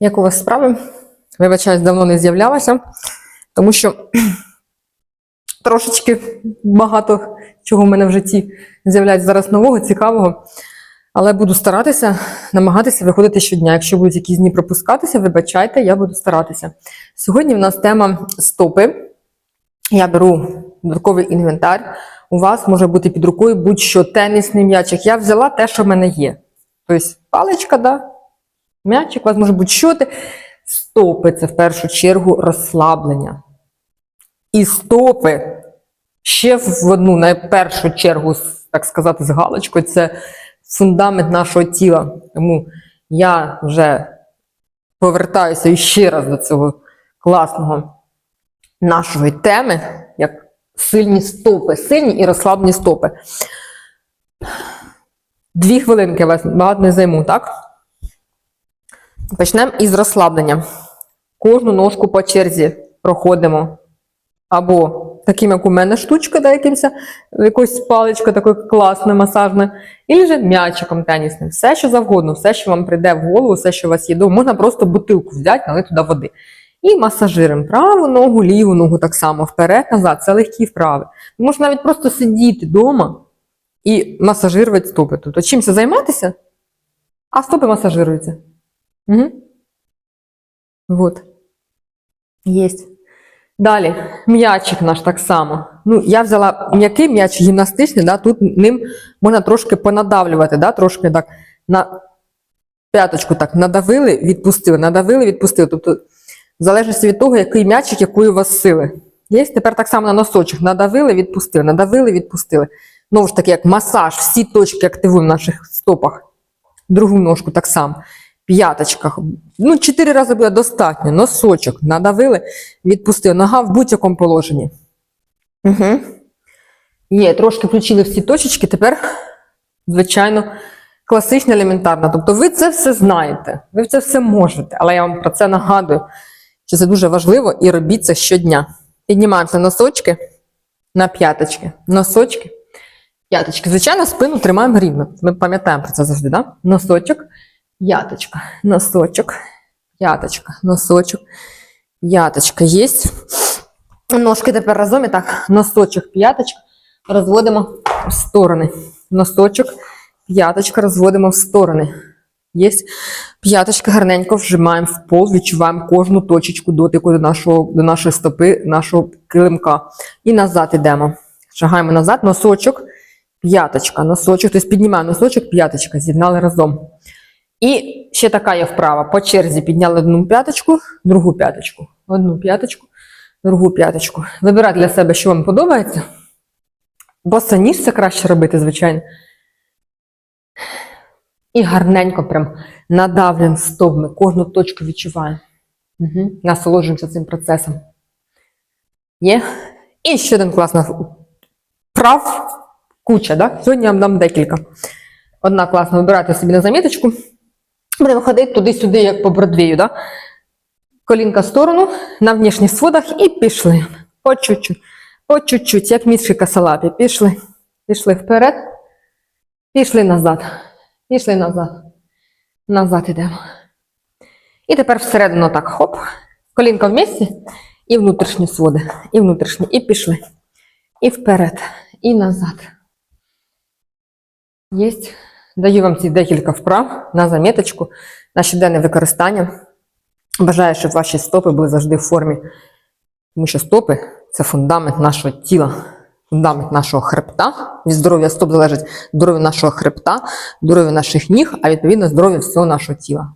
Як у вас справи? Вибачаюсь, давно не з'являлася, тому що трошечки багато чого в мене в житті з'являється зараз нового, цікавого. Але буду старатися, намагатися виходити щодня. Якщо будуть якісь дні пропускатися, вибачайте, я буду старатися. Сьогодні в нас тема стопи. Я беру додатковий інвентар. У вас може бути під рукою будь-що тенісний м'ячик. Я взяла те, що в мене є. Тобто паличка, да? М'ячик, у вас може бути що ти. Стопи це в першу чергу розслаблення. І стопи ще в одну, на першу чергу, так сказати, з галочкою, це фундамент нашого тіла. Тому я вже повертаюся ще раз до цього класного нашої теми, як сильні стопи, сильні і розслаблені стопи. Дві хвилинки вас багато не займу, так? Почнемо із розслаблення. Кожну ножку по черзі проходимо. Або таким, як у мене штучка, да, якимось, якось паличка така класна, масажна, і же м'ячиком тенісним. Все, що завгодно, все, що вам прийде в голову, все, що у вас є вдома. Можна просто бутилку взяти, налити туди води. І масажиримо праву ногу, ліву ногу так само, вперед, назад. Це легкі вправи. Можна навіть просто сидіти вдома і масажирувати стопи. Тобто чимся займатися, а стопи масажируються. Угу. Вот. Єсть. Далі, м'ячик наш так само. Ну, я взяла м'який м'яч гімнастичний, да, тут ним можна трошки понадавлювати, да, трошки так на п'яточку так надавили, відпустили, надавили, відпустили. Тобто, в залежності від того, який м'ячик, якої у вас сили. Є тепер так само на носочок. Надавили, відпустили, надавили, відпустили. Знову ж таки, як масаж, всі точки активуємо в наших стопах. Другу ножку так само. П'яточках. Ну, чотири рази буде достатньо. Носочок надавили, відпустили. Нога в будь-якому положенні. Угу. Є, трошки включили всі точечки, тепер, звичайно, класична елементарна. Тобто ви це все знаєте, ви це все можете, але я вам про це нагадую, що це дуже важливо і робіть це щодня. Піднімаємося носочки на п'яточки. Носочки, п'яточки. Звичайно, спину тримаємо рівно. Ми пам'ятаємо про це завжди, да? Носочок, п'яточка, носочок, п'яточка, носочок, п'яточка. Єсть. Ножки тепер разом і так. Носочок, п'яточка. Розводимо в сторони. Носочок, п'яточка розводимо в сторони. Є. П'яточка гарненько вжимаємо в пол, відчуваємо кожну точечку дотику до, нашого, до нашої стопи, нашого килимка. І назад йдемо. Шагаємо назад, носочок, п'яточка, носочок. Тобто піднімаємо носочок, п'яточка, з'єднали разом. І ще така є вправа. По черзі підняли одну п'яточку, другу п'яточку, одну п'яточку, другу п'яточку. Вибирайте для себе, що вам подобається. Босоніж це краще робити, звичайно. І гарненько прям надавлюємо стопами, кожну точку відчуваємо. Угу. Насолоджуємося цим процесом. Є. І ще один класний вправ куча, да? Сьогодні я вам дам декілька. Одна класна, вибирайте собі на заміточку. Будемо ходити туди-сюди, як по Бродвею, да? Колінка в сторону, на внішніх сводах і пішли. По чуть-чуть. По чуть-чуть, як мішки касалапі. Пішли. Пішли вперед. Пішли назад. Пішли назад. Назад йдемо. І тепер всередину так, хоп. Колінка в місці. І внутрішні своди. І внутрішні. І пішли. І вперед. І назад. Єсть. Даю вам ці декілька вправ на заміточку, на щоденне використання. Бажаю, щоб ваші стопи були завжди в формі. Тому що стопи це фундамент нашого тіла, фундамент нашого хребта. Від здоров'я стоп залежить здоров'я нашого хребта, здоров'я наших ніг, а відповідно здоров'я всього нашого тіла.